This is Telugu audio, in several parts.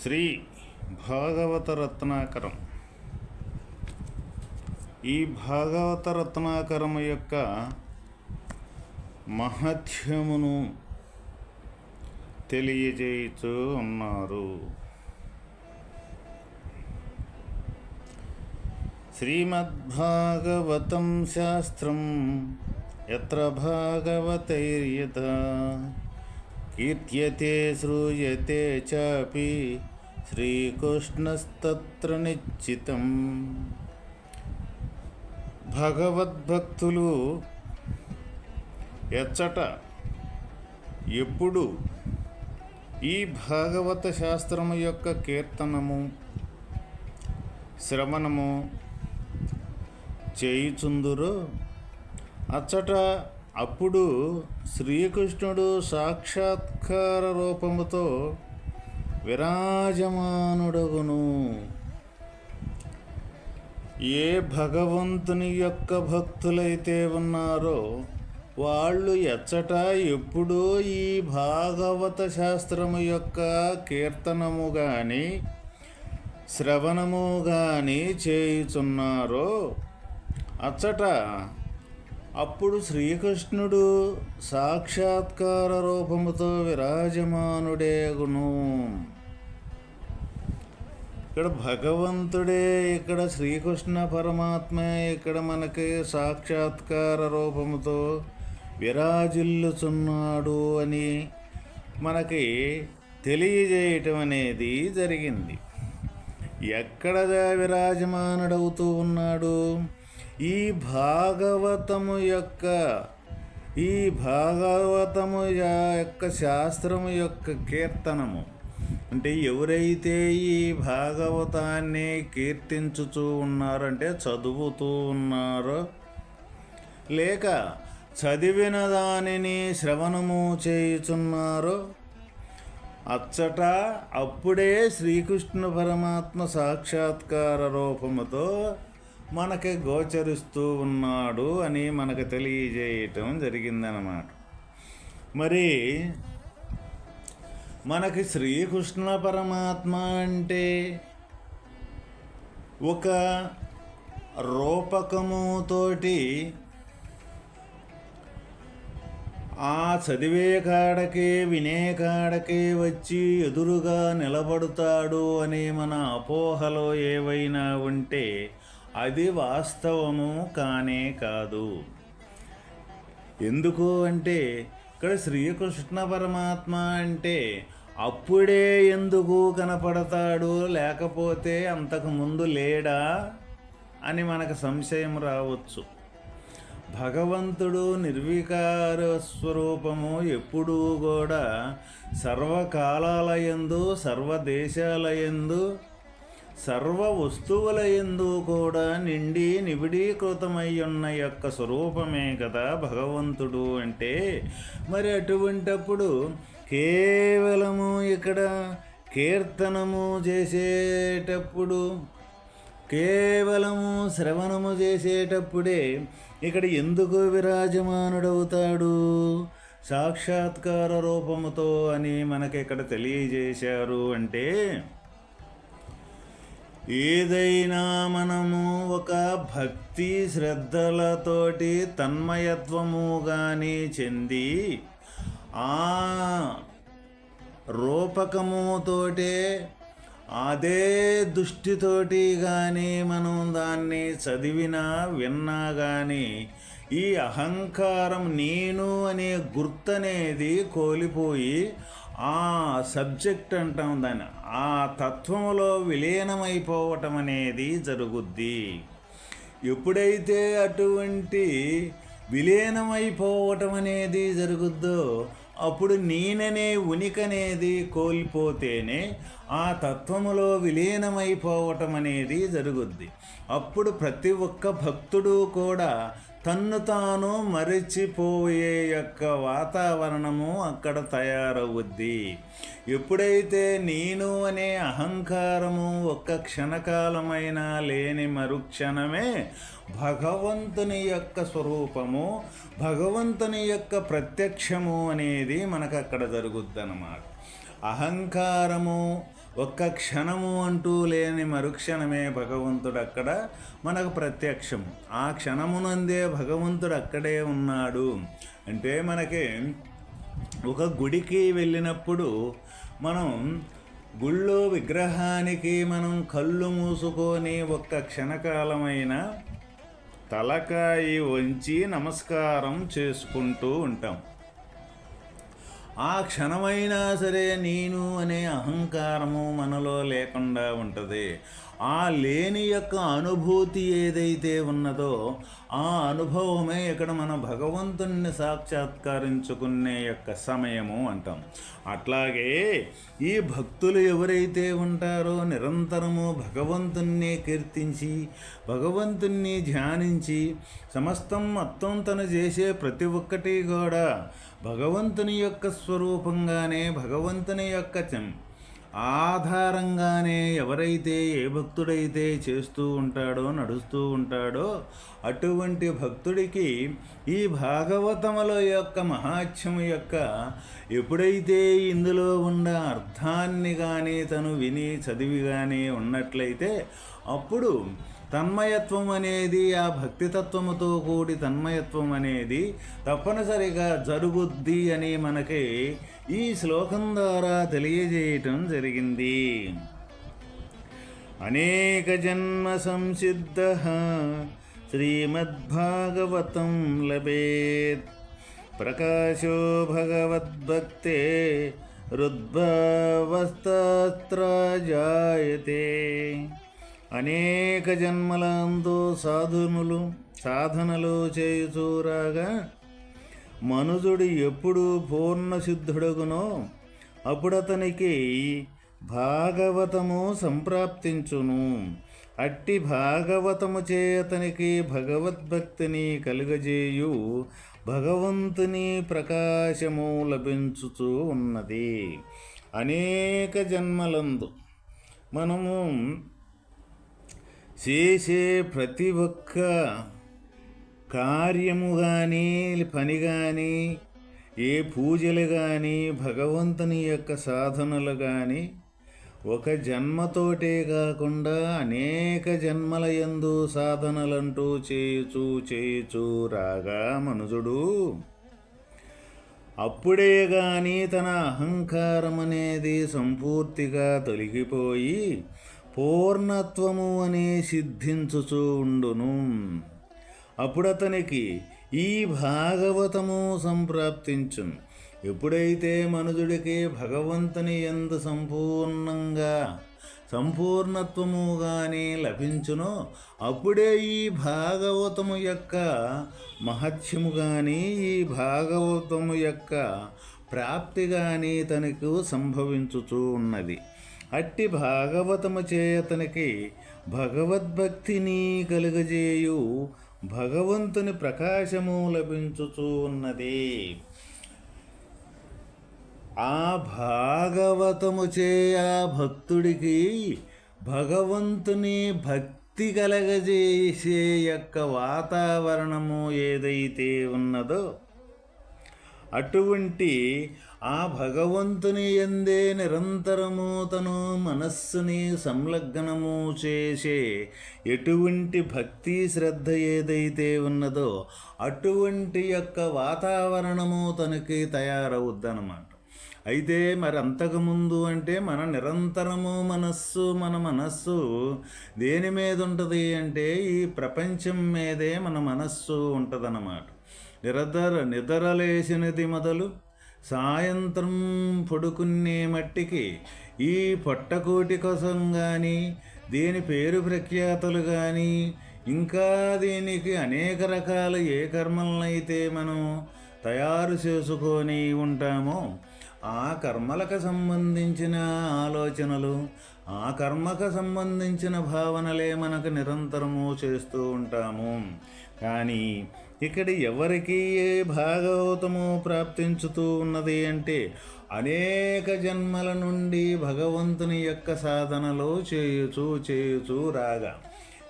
శ్రీ భాగవత రత్నాకరం. ఈ భాగవత రత్నాకరం యొక్క మహత్యమును తెలియజేయుచూ ఉన్నారు. శ్రీమద్భాగవతం శాస్త్రం ఎత్ర భాగవతైర్యత కీర్త్యతే శ్రూయతే చాపి శ్రీకృష్ణస్తత్ర నిశ్చితం. భగవద్భక్తులు ఎచ్చట ఎప్పుడు ఈ భాగవత శాస్త్రము యొక్క కీర్తనము శ్రవణము చేయుచుందురో అచ్చట అప్పుడు శ్రీకృష్ణుడు సాక్షాత్కార రూపముతో విరాజమానుడగును. ఏ భగవంతుని యొక్క భక్తులైతే ఉన్నారో వాళ్ళు ఎచ్చట ఎప్పుడూ ఈ భాగవత శాస్త్రము యొక్క కీర్తనము కానీ శ్రవణము కానీ చేయుచున్నారో అచ్చట అప్పుడు శ్రీకృష్ణుడు సాక్షాత్కార రూపముతో విరాజమానుడేగును. ఇక్కడ భగవంతుడే ఇక్కడ శ్రీకృష్ణ పరమాత్మే ఇక్కడ మనకి సాక్షాత్కార రూపముతో విరాజిల్లుచున్నాడు అని మనకి తెలియజేయటం అనేది జరిగింది. ఎక్కడ విరాజమానుడవుతూ ఉన్నాడు? ఈ భాగవతము యొక్క ఈ భాగవతము యొక్క శాస్త్రము యొక్క కీర్తనము. అంటే ఎవరైతే ఈ భాగవతాన్ని కీర్తించుతూ ఉన్నారంటే చదువుతూ ఉన్నారో లేక చదివిన దానిని శ్రవణము చేయుచున్నారో అచ్చట అప్పుడే శ్రీకృష్ణ పరమాత్మ సాక్షాత్కార రూపముతో మనకి గోచరిస్తూ ఉన్నాడు అని మనకు తెలియజేయటం జరిగిందనమాట మరి మనకి శ్రీకృష్ణ పరమాత్మ అంటే ఒక రూపకముతోటి ఆ చదివే కాడకే వినే కాడకే వచ్చి ఎదురుగా నిలబడతాడు అని మన అపోహలో ఏవైనా ఉంటే అది వాస్తవము కానే కాదు. ఎందుకు అంటే ఇక్కడ శ్రీకృష్ణ పరమాత్మ అంటే అప్పుడే ఎందుకు కనపడతాడు లేకపోతే అంతకు ముందు లేడా అని మనకు సంశయం రావచ్చు. భగవంతుడు నిర్వికార స్వరూపము ఎప్పుడూ కూడా సర్వకాలాలయందు సర్వదేశాలయందు సర్వ వస్తువుల ఎందు కూడా నిండి నిబిడీకృతమయ్యున్న యొక్క స్వరూపమే కదా భగవంతుడు అంటే. మరి అటువంటప్పుడు కేవలము ఇక్కడ కీర్తనము చేసేటప్పుడు కేవలము శ్రవణము చేసేటప్పుడే ఇక్కడ ఎందుకు విరాజమానుడవుతాడు? సాక్షాత్కార రూపముతో అని మనకి ఇక్కడ తెలియజేశారు అంటే ఏదైనా మనము ఒక భక్తి శ్రద్ధలతోటి తన్మయత్వము కానీ చెంది ఆ రూపకముతోటే అదే దృష్టితోటి కానీ మనం దాన్ని చదివినా విన్నా కానీ ఈ అహంకారం నేను అనే గుర్తనేది కోల్పోయి ఆ సబ్జెక్ట్ అంటాం దాన్ని. ఆ తత్వంలో విలీనమైపోవటం అనేది జరుగుద్ది. ఎప్పుడైతే అటువంటి విలీనమైపోవటం అనేది జరుగుద్దో అప్పుడు నేననే ఉనికనేది కోల్పోతేనే ఆ తత్వములో విలీనమైపోవటం అనేది జరుగుద్ది. అప్పుడు ప్రతి ఒక్క భక్తుడు కూడా తన్ను తాను మరిచిపోయే యొక్క వాతావరణము అక్కడ తయారవుద్ది. ఎప్పుడైతే నేను అనే అహంకారము ఒక్క క్షణకాలమైనా లేని మరుక్షణమే భగవంతుని యొక్క స్వరూపము భగవంతుని యొక్క ప్రత్యక్షము అనేది మనకు అక్కడ జరుగుద్దన్నమాట. అహంకారము ఒక్క క్షణము అంటూ లేని మరుక్షణమే భగవంతుడు అక్కడ మనకు ప్రత్యక్షం. ఆ క్షణమునందే భగవంతుడు అక్కడే ఉన్నాడు. అంటే మనకి ఒక గుడికి వెళ్ళినప్పుడు మనం గుళ్ళో విగ్రహానికి మనం కళ్ళు మూసుకొని ఒక్క క్షణకాలమైన తలకాయి వంచి నమస్కారం చేసుకుంటూ ఉంటాం. ఆ క్షణమైనా సరే నేను అనే అహంకారము మనలో లేకుండా ఉంటుంది. ఆ లేని యొక్క అనుభూతి ఏదైతే ఉన్నదో ఆ అనుభవమే ఇక్కడ మన భగవంతుణ్ణి సాక్షాత్కరించుకునే యొక్క సమయము అంటాం. అట్లాగే ఈ భక్తులు ఎవరైతే ఉంటారో నిరంతరము భగవంతుణ్ణి కీర్తించి భగవంతుణ్ణి ధ్యానించి సమస్తం మొత్తం తను చేసే ప్రతి ఒక్కటి కూడా భగవంతుని యొక్క స్వరూపంగానే భగవంతుని యొక్క చం- ఆధారంగానే ఎవరైతే ఏ భక్తుడైతే చేస్తూ ఉంటాడో నడుస్తూ ఉంటాడో అటువంటి భక్తుడికి ఈ భాగవతముల యొక్క మహాత్మ్యము యొక్క ఎప్పుడైతే ఇందులో ఉన్న అర్థాన్ని కానీ తను విని చదివి కానీ ఉన్నట్లయితే అప్పుడు తన్మయత్వం అనేది ఆ భక్తితత్వముతో కూడి తన్మయత్వం అనేది తప్పనిసరిగా జరుగుద్ది అని మనకి ఈ శ్లోకం ద్వారా తెలియజేయటం జరిగింది. అనేక జన్మ సంసిద్ధ శ్రీమద్భాగవతం లభేత్. ప్రకాశో భగవద్భక్తే రుద్భవస్తత్ర జాయతే అనేక జన్మలందు సాధునులు సాధనలు చేయుచూరాగా మనుజుడు ఎప్పుడు పూర్ణసిద్ధుడగునో అప్పుడతనికి భాగవతము సంప్రాప్తించును. అట్టి భాగవతము చేతనికి భగవద్భక్తిని కలుగజేయు భగవంతుని ప్రకాశము లభించుచూ ఉన్నది. అనేక జన్మలందు మనము చేసే ప్రతి ఒక్క కార్యము కానీ పని కానీ ఏ పూజలు కానీ భగవంతుని యొక్క సాధనలు కానీ ఒక జన్మతోటే కాకుండా అనేక జన్మల ఎందు సాధనలంటూ చేయుచూ చేయుచు రాగా మనుజుడు. అప్పుడే గాని తన అహంకారం అనేది సంపూర్తిగా తొలగిపోయి పూర్ణత్వము అనే సిద్ధించుచూ ఉండును. అప్పుడతనికి ఈ భాగవతము సంప్రాప్తించును. ఎప్పుడైతే మనుజుడికి భగవంతుని ఎందు సంపూర్ణంగా సంపూర్ణత్వము కానీ లభించునో అప్పుడే ఈ భాగవతము యొక్క మహత్యము కానీ ఈ భాగవతము యొక్క ప్రాప్తి కానీ తనకు సంభవించుచూ ఉన్నది. అట్టి భాగవతము చేయతనికి భగవద్భక్తిని కలుగజేయు భగవంతుని ప్రకాశము లభించుచూ ఉన్నది ఆ భాగవతము చేయ భక్తుడికి భగవంతుని భక్తి కలగజేసే యొక్క వాతావరణము ఏదైతే ఉన్నదో అటువంటి ఆ భగవంతుని ఎందే నిరంతరము తను మనస్సుని సంలగ్నము చేసే ఎటువంటి భక్తి శ్రద్ధ ఏదైతే ఉన్నదో అటువంటి యొక్క వాతావరణము తనకి తయారవుద్దనమాట అయితే మరి అంతకుముందు అంటే మన నిరంతరము మనస్సు మన మనస్సు దేని మీద ఉంటుంది అంటే ఈ ప్రపంచం మీదే మన మనస్సు ఉంటుందన్నమాట. నిరదర నిద్రలేసినది మొదలు సాయంత్రం పడుకునే మట్టికి ఈ పొట్టకోటి కోసం కానీ దీని పేరు ప్రఖ్యాతలు కానీ ఇంకా దీనికి అనేక రకాల ఏ కర్మలనైతే మనం తయారు చేసుకొని ఉంటామో ఆ కర్మలకు సంబంధించిన ఆలోచనలు ఆ కర్మకు సంబంధించిన భావనలే మనకు నిరంతరము చేస్తూ ఉంటాము. కానీ ఇక్కడ ఎవరికి ఏ భాగవతము ప్రాప్తించుతూ ఉన్నది అంటే అనేక జన్మల నుండి భగవంతుని యొక్క సాధనలో చేయుచూ చేయుచూ రాగా.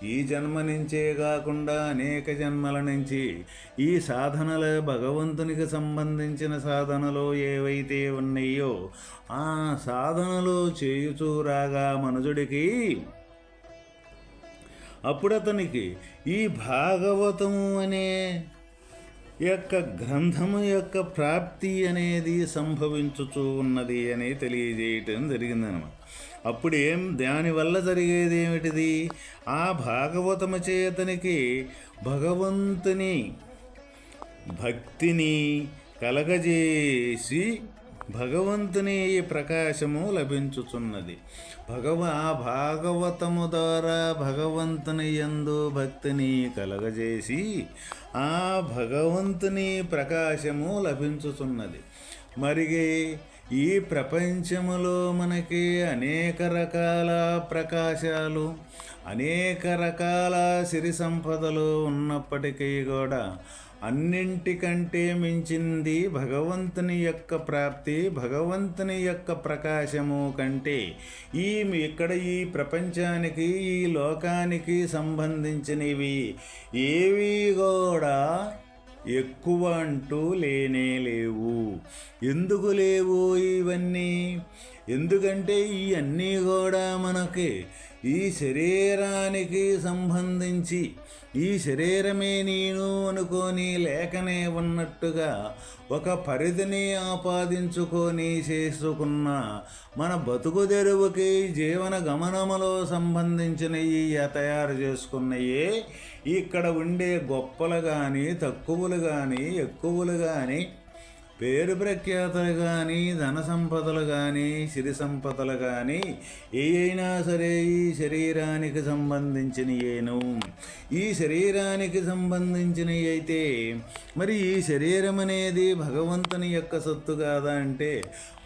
ఈ జన్మ నుంచే కాకుండా అనేక జన్మల నుంచి ఈ సాధనల భగవంతునికి సంబంధించిన సాధనలు ఏవైతే ఉన్నాయో ఆ సాధనలు చేయుచూ రాగా మనుజుడికి అప్పుడు అతనికి ఈ భాగవతము అనే యొక్క గ్రంథము యొక్క ప్రాప్తి అనేది సంభవించుచూ ఉన్నది అని తెలియజేయటం జరిగిందనమాట అప్పుడు ఏం దానివల్ల జరిగేది ఏమిటిది? ఆ భాగవతము చేతనికి భగవంతుని భక్తిని కలగజేసి భగవంతుని ప్రకాశము లభించుచున్నది. భగవ భాగవతము ద్వారా భగవంతుని ఎందు భక్తిని కలగజేసి ఆ భగవంతుని ప్రకాశము లభించుచున్నది. మరిగే ఈ ప్రపంచములో మనకి అనేక రకాల ప్రకాశాలు అనేక రకాల సిరి సంపదలు ఉన్నప్పటికీ కూడా అన్నింటికంటే మించింది భగవంతుని యొక్క ప్రాప్తి భగవంతుని యొక్క ప్రకాశము కంటే ఈ ఇక్కడ ఈ ప్రపంచానికి ఈ లోకానికి సంబంధించినవి ఏవి కూడా ఎక్కువ అంటూ లేనే లేవు. ఎందుకు లేవు ఇవన్నీ? ఎందుకంటే ఈ అన్నీ కూడా మనకి ఈ శరీరానికి సంబంధించి ఈ శరీరమే నేను అనుకొని లేకనే ఉన్నట్టుగా ఒక పరిధిని ఆపాదించుకొని చేసుకున్న మన బతుకు తెరువుకి జీవన గమనములో సంబంధించినవి తయారు చేసుకున్నయే ఇక్కడ ఉండే గొప్పలు కానీ తక్కువలు కానీ ఎక్కువలు కానీ పేరు ప్రఖ్యాతలు కానీ ధన సంపదలు కానీ సిరి సంపదలు కానీ ఏ అయినా సరే ఈ శరీరానికి సంబంధించిన ఏను. ఈ శరీరానికి సంబంధించినవి అయితే మరి ఈ శరీరం అనేది భగవంతుని యొక్క సొత్తు కాదా అంటే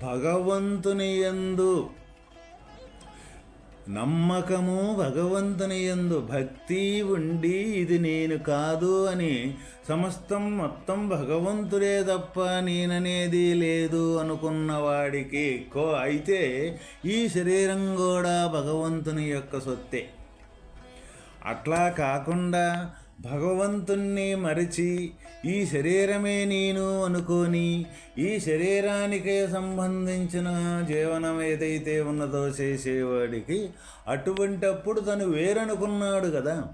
భగవంతుని ఎందు నమ్మకము భగవంతుని ఎందు భక్తి ఉండి ఇది నేను కాదు అని సమస్తం మొత్తం భగవంతుడే తప్ప నేననేది లేదు అనుకున్న వాడికి కో. అయితే ఈ శరీరం కూడా భగవంతుని యొక్క సొత్తే. అట్లా కాకుండా భగవంతుణ్ణి మరిచి ఈ శరీరమే నేను అనుకొని ఈ శరీరానికే సంబంధించిన జీవనం ఏదైతే ఉన్నదో చేసేవాడికి అటువంటప్పుడు తను వేరనుకున్నాడు కదా.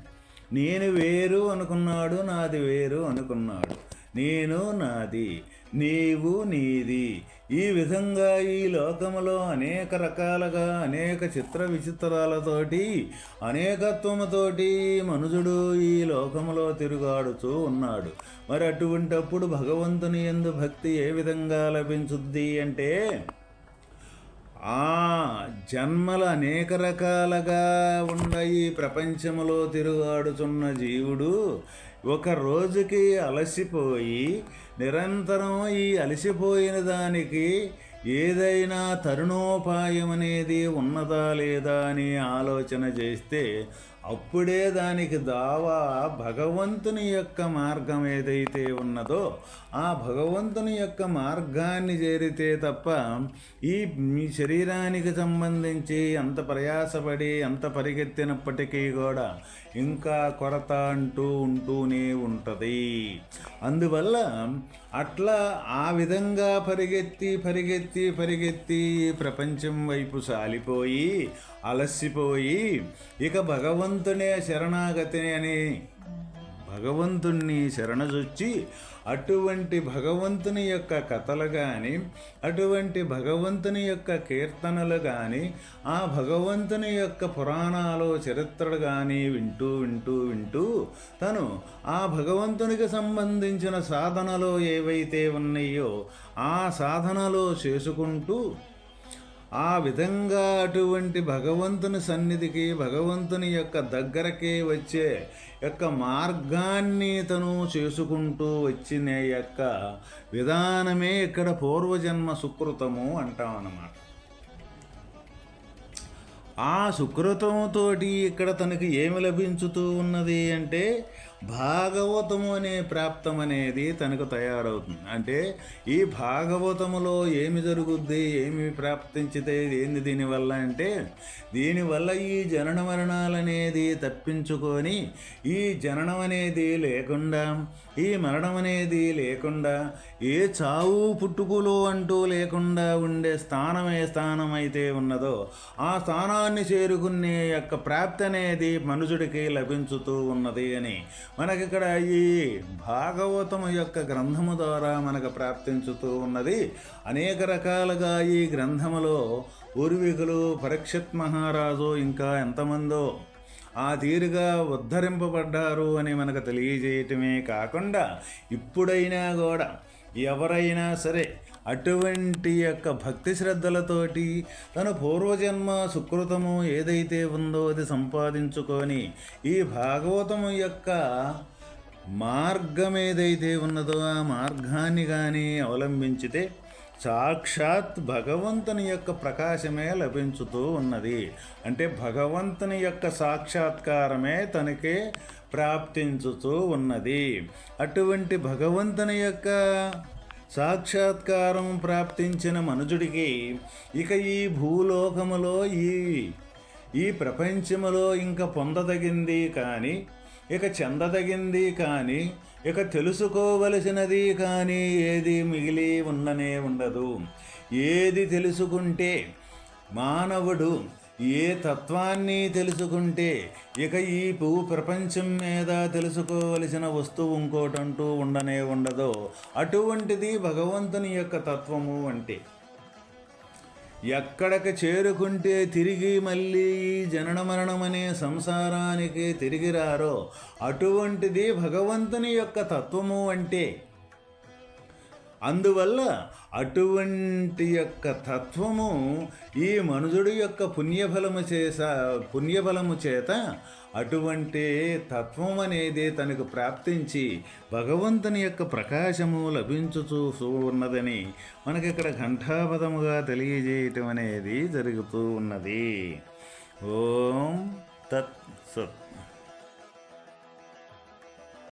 నేను వేరు అనుకున్నాడు నాది వేరు అనుకున్నాడు. నేను నాది. నీవు నీది. ఈ విధంగా ఈ లోకములో అనేక రకాలుగా అనేక చిత్ర విచిత్రాలతోటి అనేకత్వముతోటి మనుజుడు ఈ లోకములో తిరుగాడుతూ ఉన్నాడు. మరి అటువంటప్పుడు భగవంతుని ఎందు భక్తి ఏ విధంగా లభించుద్ది అంటే ఆ జన్మల అనేక రకాలుగా ఉన్న ఈ ప్రపంచంలో తిరుగాడుచున్న జీవుడు ఒక రోజుకి అలసిపోయి నిరంతరం ఈ అలసిపోయిన దానికి ఏదైనా తరుణోపాయం అనేది ఉన్నదా లేదా అని ఆలోచన చేస్తే అప్పుడే దానికి దావా భగవంతుని యొక్క మార్గం ఏదైతే ఉన్నదో ఆ భగవంతుని యొక్క మార్గాన్ని చేరితే తప్ప ఈ మీ శరీరానికి సంబంధించి ఎంత ప్రయాసపడి అంత పరిగెత్తినప్పటికీ కూడా ఇంకా కొరత అంటూ ఉంటూనే ఉంటుంది. అందువల్ల అట్లా ఆ విధంగా పరిగెత్తి పరిగెత్తి పరిగెత్తి ప్రపంచం వైపు సాలిపోయి అలసిపోయి ఇక భగవంతునే శరణాగతిని అని భగవంతుణ్ణి శరణజొచ్చి అటువంటి భగవంతుని యొక్క కథలు కానీ అటువంటి భగవంతుని యొక్క కీర్తనలు కానీ ఆ భగవంతుని యొక్క పురాణాలు చరిత్రలు కానీ వింటూ వింటూ వింటూ తను ఆ భగవంతునికి సంబంధించిన సాధనలు ఏవైతే ఉన్నాయో ఆ సాధనలో చేసుకుంటూ ఆ విధంగా అటువంటి భగవంతుని సన్నిధికి భగవంతుని యొక్క దగ్గరకే వచ్చే యొక్క మార్గాన్ని తను చేసుకుంటూ వచ్చిన యొక్క విధానమే ఇక్కడ పూర్వజన్మ సుకృతము అంటాం అన్నమాట ఆ సుకృతంతోటి ఇక్కడ తనకి ఏమి లభించుతూ ఉన్నది అంటే భాగవతము అనే ప్రాప్తం అనేది తనకు తయారవుతుంది. అంటే ఈ భాగవతములో ఏమి జరుగుద్ది ఏమి ప్రాప్తించితే ఏంది దీనివల్ల అంటే దీనివల్ల ఈ జనన మరణాలు అనేది తప్పించుకొని ఈ జననం అనేది లేకుండా ఈ మరణం అనేది లేకుండా ఏ చావు పుట్టుకులు అంటూ లేకుండా ఉండే స్థానం ఏ స్థానం అయితే ఉన్నదో ఆ స్థానాన్ని చేరుకునే యొక్క ప్రాప్తి అనేది మనుషుడికి లభించుతూ ఉన్నది అని మనకి ఇక్కడ ఈ భాగవతము యొక్క గ్రంథము ద్వారా మనకు ప్రాప్తించుతూ ఉన్నది. అనేక రకాలుగా ఈ గ్రంథములో పూర్వీకులు పరీక్షిత్ మహారాజు ఇంకా ఎంతమందో ఆ తీరుగా ఉద్ధరింపబడ్డారు అని మనకు తెలియజేయటమే కాకుండా ఇప్పుడైనా కూడా ఎవరైనా సరే అటువంటి యొక్క భక్తి శ్రద్ధలతోటి తన పూర్వజన్మ సుకృతము ఏదైతే ఉందో అది సంపాదించుకొని ఈ భాగవతము యొక్క మార్గం ఏదైతే ఉన్నదో ఆ మార్గాన్ని కానీ అవలంబించితే సాక్షాత్ భగవంతుని యొక్క ప్రకాశమే లభించుతూ ఉన్నది. అంటే భగవంతుని యొక్క సాక్షాత్కారమే తనకి ప్రాప్తించుతూ ఉన్నది. అటువంటి భగవంతుని యొక్క సాక్షాత్కారం ప్రాప్తించిన మనుజుడికి ఇక ఈ భూలోకములో ఈ ఈ ప్రపంచములో ఇంకా పొందదగింది కానీ ఇక చెందదగింది కానీ ఇక తెలుసుకోవలసినది కానీ ఏది మిగిలి ఉండనే ఉండదు. ఏది తెలుసుకుంటే మానవుడు ఏ తత్వాన్ని తెలుసుకుంటే ఇక ఈ భూ ప్రపంచం మీద తెలుసుకోవలసిన వస్తువు ఇంకోటంటూ ఉండనే ఉండదో. అటువంటిది భగవంతుని యొక్క తత్వము అంటే ఎక్కడికి చేరుకుంటే తిరిగి మళ్ళీ ఈ జనన మరణమనే సంసారానికి తిరిగి రారో అటువంటిది భగవంతుని యొక్క తత్వము అంటే అందువల్ల అటువంటి యొక్క తత్వము ఈ మనుజుడి యొక్క పుణ్యఫలము చేస పుణ్యఫలము చేత అటువంటి తత్వం అనేది తనకు ప్రాప్తించి భగవంతుని యొక్క ప్రకాశము లభించుచూ ఉన్నదని మనకి ఇక్కడ ఘంటాపదముగా తెలియజేయటం అనేది జరుగుతూ ఉన్నది. ఓం తత్ సత్.